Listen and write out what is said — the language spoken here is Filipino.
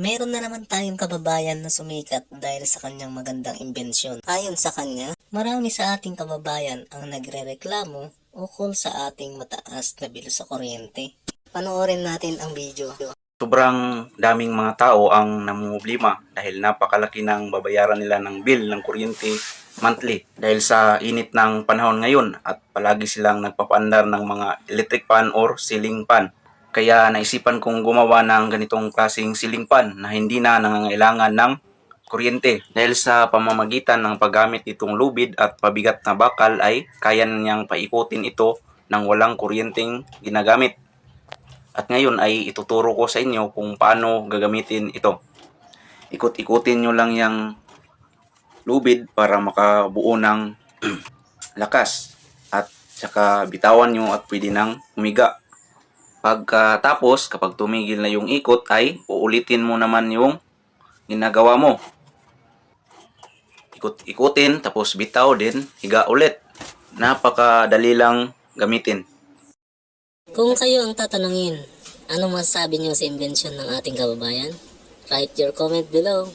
Meron na naman tayong kababayan na sumikat dahil sa kanyang magandang imbensyon. Ayon sa kanya, marami sa ating kababayan ang nagrereklamo ukol sa ating mataas na bill sa kuryente. Panoorin natin ang video. Sobrang daming mga tao ang namumblima dahil napakalaki ng babayaran nila ng bill ng kuryente monthly dahil sa init ng panahon ngayon at palagi silang nagpapaandar ng mga electric fan or ceiling fan. Kaya naisipan kong gumawa ng ganitong klaseng ceiling na hindi na nangangailangan ng kuryente. Dahil sa pamamagitan ng paggamit itong lubid at pabigat na bakal ay kaya niyang paikutin ito ng walang kuryenteng ginagamit. At ngayon ay ituturo ko sa inyo kung paano gagamitin ito. Ikot-ikutin nyo lang yung lubid para makabuo ng lakas. At saka bitawan nyo at pwede nang humiga. Pagkatapos, kapag tumigil na yung ikot ay uulitin mo naman yung ginagawa mo. Ikot-ikutin, tapos bitaw din, higa ulit. Napakadali lang gamitin. Kung kayo ang tatanungin, ano masasabi niyo sa imbensyon ng ating kababayan? Write your comment below.